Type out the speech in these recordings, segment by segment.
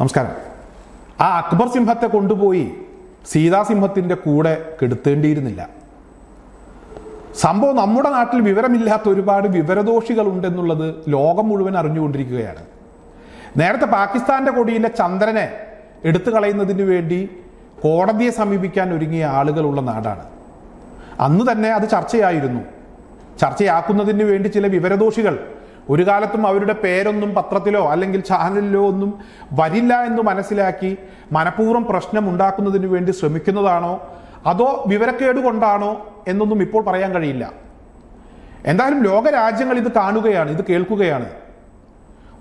നമസ്കാരം. ആ അക്ബർ സിംഹത്തെ കൊണ്ടുപോയി സീതാസിംഹത്തിന്റെ കൂടെ കെടുത്തേണ്ടിയിരുന്നില്ല. സംഭവം നമ്മുടെ നാട്ടിൽ വിവരമില്ലാത്ത ഒരുപാട് വിവരദോഷികൾ ഉണ്ടെന്നുള്ളത് ലോകം മുഴുവൻ അറിഞ്ഞുകൊണ്ടിരിക്കുകയാണ്. നേരത്തെ പാകിസ്ഥാന്റെ കൊടിയിലെ ചന്ദ്രനെ എടുത്തു കളയുന്നതിന് വേണ്ടി കോടതിയെ സമീപിക്കാൻ ഒരുങ്ങിയ ആളുകളുള്ള നാടാണ്. അന്ന് തന്നെ അത് ചർച്ചയായിരുന്നു. ചർച്ചയാക്കുന്നതിന് വേണ്ടി ചില വിവരദോഷികൾ ഒരു കാലത്തും അവരുടെ പേരൊന്നും പത്രത്തിലോ അല്ലെങ്കിൽ ചാനലിലോ ഒന്നും വരില്ല എന്ന് മനസ്സിലാക്കി മനഃപൂർവം പ്രശ്നം ഉണ്ടാക്കുന്നതിന് വേണ്ടി ശ്രമിക്കുന്നതാണോ? അതോ വിവരക്കേട് കൊണ്ടാണോ എന്നൊന്നും ഇപ്പോൾ പറയാൻ കഴിയില്ല. എന്തായാലും ലോകരാജ്യങ്ങൾ ഇത് കാണുകയാണ് ഇത് കേൾക്കുകയാണ്.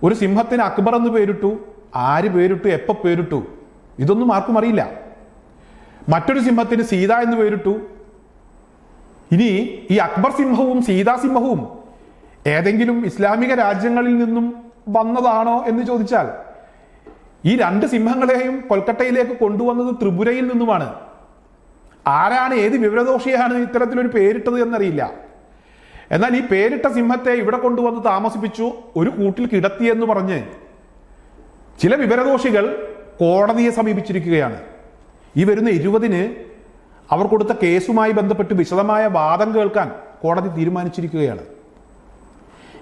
ഒരു സിംഹത്തിന് അക്ബർ എന്ന് പേരിട്ടു ആര് പേരിട്ടു എപ്പോൾ പേരിട്ടു ഇതൊന്നും ആർക്കും അറിയില്ല. മറ്റൊരു സിംഹത്തിന് സീത എന്ന് പേരിട്ടു. ഇനി ഈ അക്ബർ സിംഹവും സീതാ സിംഹവും ഏതെങ്കിലും ഇസ്ലാമിക രാജ്യങ്ങളിൽ നിന്നും വന്നതാണോ എന്ന് ചോദിച്ചാൽ ഈ രണ്ട് സിംഹങ്ങളെയും കൊൽക്കട്ടയിലേക്ക് കൊണ്ടുവന്നത് ത്രിപുരയിൽ നിന്നുമാണ്. ആരാണ് ഏത് വിവരദോഷിയാണ് ഇത്തരത്തിലൊരു പേരിട്ടത് എന്നറിയില്ല. എന്നാൽ ഈ പേരിട്ട സിംഹത്തെ ഇവിടെ കൊണ്ടുവന്ന് താമസിപ്പിച്ചു ഒരു കൂട്ടിൽ കിടത്തി എന്ന് പറഞ്ഞ് ചില വിവരദോഷികൾ കോടതിയെ സമീപിച്ചിരിക്കുകയാണ്. ഈ വരുന്ന ഇരുപതിന് അവർ കൊടുത്ത കേസുമായി ബന്ധപ്പെട്ട് വിശദമായ വാദം കേൾക്കാൻ കോടതി തീരുമാനിച്ചിരിക്കുകയാണ്.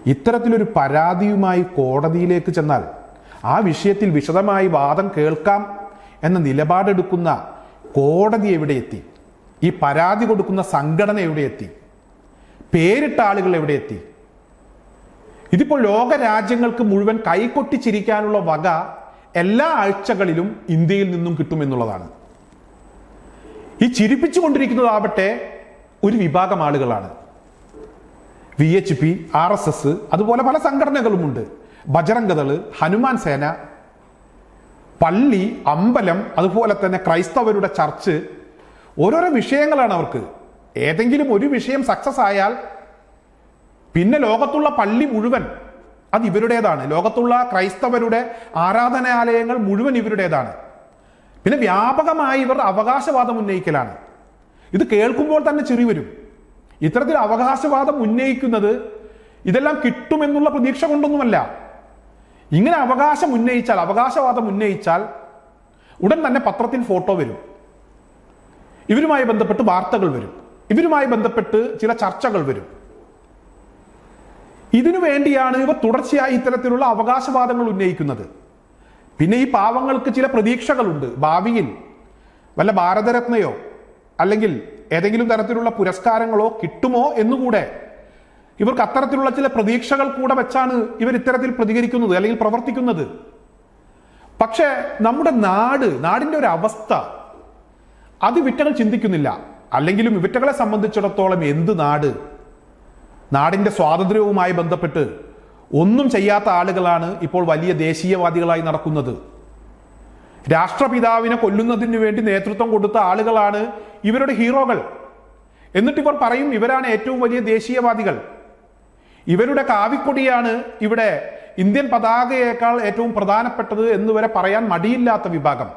ഇത്തരത്തിലൊരു പരാതിയുമായി കോടതിയിലേക്ക് ചെന്നാൽ ആ വിഷയത്തിൽ വിശദമായി വാദം കേൾക്കാം എന്ന നിലപാടെടുക്കുന്ന കോടതി എവിടെ എത്തി? ഈ പരാതി കൊടുക്കുന്ന സംഘടന എവിടെ എത്തി? പേരിട്ട ആളുകൾ എവിടെ എത്തി? ഇതിപ്പോൾ ലോക രാജ്യങ്ങൾക്ക് മുഴുവൻ കൈകൊട്ടിച്ചിരിക്കാനുള്ള വക എല്ലാ ആഴ്ചകളിലും ഇന്ത്യയിൽ നിന്നും കിട്ടുമെന്നുള്ളതാണ് ഈ ചിരിപ്പിച്ചുകൊണ്ടിരിക്കുന്നതാവട്ടെ ഒരു വിഭാഗം ആളുകളാണ്. V H P R S S അതുപോലെ പല സംഘടനകളുമുണ്ട്. ബജറംഗദൾ ഹനുമാൻ സേന പള്ളി അമ്പലം അതുപോലെ തന്നെ ക്രൈസ്തവരുടെ ചർച്ച്. ഓരോരോ വിഷയങ്ങളാണ് അവർക്ക്. ഏതെങ്കിലും ഒരു വിഷയം സക്സസ് ആയാൽ പിന്നെ ലോകത്തുള്ള പള്ളി മുഴുവൻ അത് ഇവരുടേതാണ്. ലോകത്തുള്ള ക്രൈസ്തവരുടെ ആരാധനാലയങ്ങൾ മുഴുവൻ ഇവരുടേതാണ്. പിന്നെ വ്യാപകമായി ഇവർ അവകാശവാദം ഉന്നയിക്കലാണ്. ഇത് കേൾക്കുമ്പോൾ തന്നെ ചെറിയ വരും. ഇത്തരത്തിൽ അവകാശവാദം ഉന്നയിക്കുന്നത് ഇതെല്ലാം കിട്ടുമെന്നുള്ള പ്രതീക്ഷ കൊണ്ടൊന്നുമല്ല. ഇങ്ങനെ അവകാശം ഉന്നയിച്ചാൽ അവകാശവാദം ഉന്നയിച്ചാൽ ഉടൻ തന്നെ പത്രത്തിൽ ഫോട്ടോ വരും. ഇവരുമായി ബന്ധപ്പെട്ട് വാർത്തകൾ വരും. ഇവരുമായി ബന്ധപ്പെട്ട് ചില ചർച്ചകൾ വരും. ഇതിനു വേണ്ടിയാണ് ഇവർ തുടർച്ചയായി ഇത്തരത്തിലുള്ള അവകാശവാദങ്ങൾ ഉന്നയിക്കുന്നത്. പിന്നെ ഈ പാവങ്ങൾക്ക് ചില പ്രതീക്ഷകളുണ്ട്. ഭാവിയിൽ വല്ല ഭാരതരത്നയോ അല്ലെങ്കിൽ ഏതെങ്കിലും തരത്തിലുള്ള പുരസ്കാരങ്ങളോ കിട്ടുമോ എന്നുകൂടെ ഇവർക്ക് അത്തരത്തിലുള്ള ചില പ്രതീക്ഷകൾ കൂടെ വെച്ചാണ് ഇവർ ഇത്തരത്തിൽ പ്രതികരിക്കുന്നത് അല്ലെങ്കിൽ പ്രവർത്തിക്കുന്നത്. പക്ഷേ നമ്മുടെ നാട് നാടിന്റെ ഒരു അവസ്ഥ അത് വിറ്റകൾ ചിന്തിക്കുന്നില്ല. അല്ലെങ്കിലും ഇവറ്റകളെ സംബന്ധിച്ചിടത്തോളം എന്ത് നാട്? നാടിന്റെ സ്വാതന്ത്ര്യവുമായി ബന്ധപ്പെട്ട് ഒന്നും ചെയ്യാത്ത ആളുകളാണ് ഇപ്പോൾ വലിയ ദേശീയവാദികളായി നടക്കുന്നത്. രാഷ്ട്രപിതാവിനെ കൊല്ലുന്നതിന് വേണ്ടി നേതൃത്വം കൊടുത്ത ആളുകളാണ് ഇവരുടെ ഹീറോകൾ. എന്നിട്ട് ഇവർ പറയും ഇവരാണ് ഏറ്റവും വലിയ ദേശീയവാദികൾ. ഇവരുടെ കാവിക്കൊടിയാണ് ഇവിടെ ഇന്ത്യൻ പതാകയേക്കാൾ ഏറ്റവും പ്രധാനപ്പെട്ടത് എന്ന് വരെ പറയാൻ മടിയില്ലാത്ത വിഭാഗം.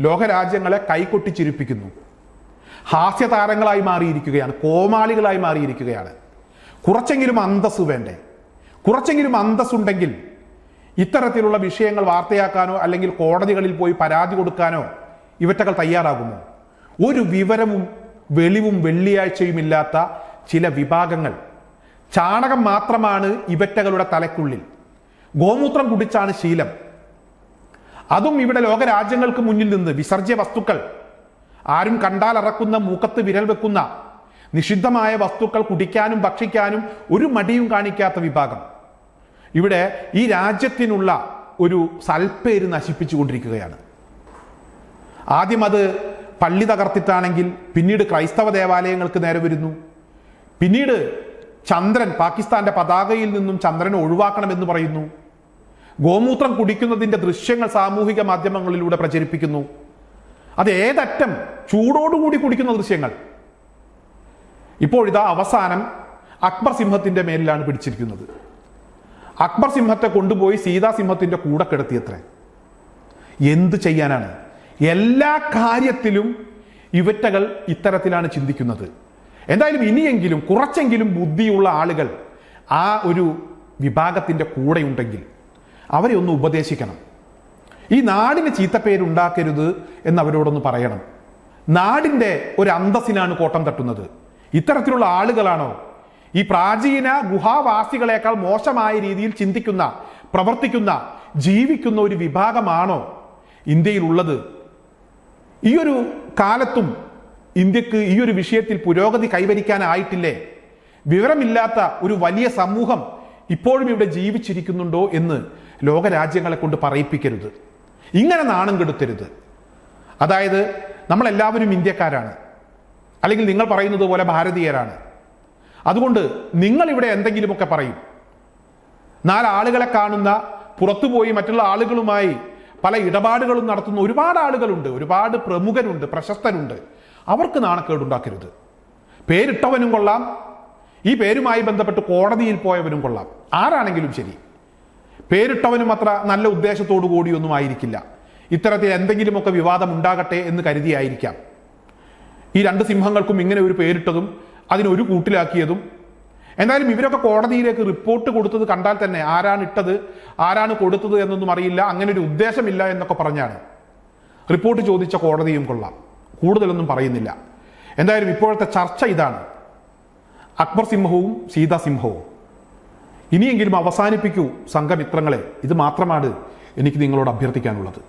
ലോകരാജ്യങ്ങളെ കൈകൊട്ടിച്ചിരിപ്പിക്കുന്നു. ഹാസ്യതാരങ്ങളായി മാറിയിരിക്കുകയാണ് കോമാളികളായി മാറിയിരിക്കുകയാണ്. കുറച്ചെങ്കിലും അന്തസ് വേണ്ടേ? കുറച്ചെങ്കിലും അന്തസ്സുണ്ടെങ്കിൽ ഇത്തരത്തിലുള്ള വിഷയങ്ങൾ വാർത്തയാക്കാനോ അല്ലെങ്കിൽ കോടതികളിൽ പോയി പരാതി കൊടുക്കാനോ ഇവറ്റകൾ തയ്യാറാകുമോ? ഒരു വിവരവും വെളിവും വെള്ളിയാഴ്ചയുമില്ലാത്ത ചില വിഭാഗങ്ങൾ. ചാണകം മാത്രമാണ് ഇവറ്റകളുടെ തലക്കുള്ളിൽ ഗോമൂത്രം കുടിച്ചാണ് ശീലം. അതും ഇവിടെ ലോകരാജ്യങ്ങൾക്ക് മുന്നിൽ നിന്ന് വിസർജ്യ വസ്തുക്കൾ. ആരും കണ്ടാൽ അറക്കുന്ന മൂക്കത്ത് വിരൽ വെക്കുന്ന നിഷിദ്ധമായ വസ്തുക്കൾ കുടിക്കാനും ഭക്ഷിക്കാനും ഒരു മടിയും കാണിക്കാത്ത വിഭാഗം. ഇവിടെ ഈ രാജ്യത്തിനുള്ള ഒരു സൽപ്പേര് നശിപ്പിച്ചു കൊണ്ടിരിക്കുകയാണ് ആദ്യം അത് പള്ളി തകർത്തിട്ടാണെങ്കിൽ പിന്നീട് ക്രൈസ്തവ ദേവാലയങ്ങൾക്ക് നേരെ വരുന്നു. പിന്നീട് ചന്ദ്രൻ പാകിസ്ഥാന്റെ പതാകയിൽ നിന്നും ചന്ദ്രനെ ഒഴിവാക്കണമെന്ന് പറയുന്നു. ഗോമൂത്രം കുടിക്കുന്നതിന്റെ ദൃശ്യങ്ങൾ സാമൂഹിക മാധ്യമങ്ങളിലൂടെ പ്രചരിപ്പിക്കുന്നു. അത് ഏതറ്റം ചൂടോടുകൂടി കുടിക്കുന്ന ദൃശ്യങ്ങൾ. ഇപ്പോഴിതാ അവസാനം അക്ബർ സിംഹത്തിന്റെ മേലിലാണ് പിടിച്ചിരിക്കുന്നത്. അക്ബർ സിംഹത്തെ കൊണ്ടുപോയി സീതാസിംഹത്തിന്റെ കൂടെ കിടത്തിയത്രേ. എന്ത് ചെയ്യാനാണ്? എല്ലാ കാര്യത്തിലും ഇവറ്റകൾ ഇത്തരത്തിലാണ് ചിന്തിക്കുന്നത്. എന്തായാലും ഇനിയെങ്കിലും കുറച്ചെങ്കിലും ബുദ്ധിയുള്ള ആളുകൾ ആ ഒരു വിഭാഗത്തിന്റെ കൂടെയുണ്ടെങ്കിൽ അവരെ ഒന്ന് ഉപദേശിക്കണം. ഈ നാടിന് ചീത്തപ്പേരുണ്ടാക്കരുത് എന്ന് അവരോടൊന്ന് പറയണം. നാടിന്റെ ഒരു അന്തസ്സിനാണ് കോട്ടം തട്ടുന്നത്. ഇത്തരത്തിലുള്ള ആളുകളാണോ ഈ പ്രാചീന ഗുഹാവാസികളെക്കാൾ മോശമായ രീതിയിൽ ചിന്തിക്കുന്ന പ്രവർത്തിക്കുന്ന ജീവിക്കുന്ന ഒരു വിഭാഗമാണോ ഇന്ത്യയിലുള്ളത്? ഈ ഒരു കാലത്തും ഇന്ത്യയ്ക്ക് ഈ ഒരു വിഷയത്തിൽ പുരോഗതി കൈവരിക്കാനായിട്ടില്ലേ? വിവരമില്ലാത്ത ഒരു വലിയ സമൂഹം ഇപ്പോഴും ഇവിടെ ജീവിച്ചിരിക്കുന്നുണ്ടോ എന്ന് ലോകരാജ്യങ്ങളെ കൊണ്ട് പറയിപ്പിക്കരുത്. ഇങ്ങനെ നാണം കെടുത്തരുത്. അതായത് നമ്മളെല്ലാവരും ഇന്ത്യക്കാരാണ്. അല്ലെങ്കിൽ നിങ്ങൾ പറയുന്നത് പോലെ ഭാരതീയരാണ്. അതുകൊണ്ട് നിങ്ങൾ ഇവിടെ എന്തെങ്കിലുമൊക്കെ പറയും. നാലാളുകളെ കാണുന്ന പുറത്തുപോയി മറ്റുള്ള ആളുകളുമായി പല ഇടപാടുകളും നടത്തുന്ന ഒരുപാട് ആളുകളുണ്ട്. ഒരുപാട് പ്രമുഖരുണ്ട് പ്രശസ്തരുണ്ട്. അവർക്ക് നാണക്കേടുണ്ടാക്കരുത്. പേരിട്ടവനും കൊള്ളാം. ഈ പേരുമായി ബന്ധപ്പെട്ട് കോടതിയിൽ പോയവനും കൊള്ളാം. ആരാണെങ്കിലും ശരി. പേരിട്ടവനും അത്ര നല്ല ഉദ്ദേശത്തോടു കൂടിയൊന്നും ആയിരിക്കില്ല. ഇത്തരത്തിൽ എന്തെങ്കിലുമൊക്കെ വിവാദം ഉണ്ടാകട്ടെ എന്ന് കരുതിയായിരിക്കാം. ഈ രണ്ട് സിംഹങ്ങൾക്കും ഇങ്ങനെ ഒരു പേരിട്ടതും അതിനൊരു കൂട്ടിലാക്കിയതും. എന്തായാലും ഇവരൊക്കെ കോടതിയിലേക്ക് റിപ്പോർട്ട് കൊടുത്തത് കണ്ടാൽ തന്നെ ആരാണ് ഇട്ടത് ആരാണ് കൊടുത്തത് എന്നൊന്നും അറിയില്ല അങ്ങനെ ഒരു ഉദ്ദേശമില്ല എന്നൊക്കെ പറഞ്ഞാണ്. റിപ്പോർട്ട് ചോദിച്ച കോടതിയും കൊള്ളാം. കൂടുതലൊന്നും പറയുന്നില്ല. എന്തായാലും ഇപ്പോഴത്തെ ചർച്ച ഇതാണ്. അക്ബർ സിംഹവും സീതാ സിംഹവും. ഇനിയെങ്കിലും അവസാനിപ്പിക്കൂ സംഘമിത്രങ്ങളെ. ഇത് മാത്രമാണ് എനിക്ക് നിങ്ങളോട് അഭ്യർത്ഥിക്കാനുള്ളത്.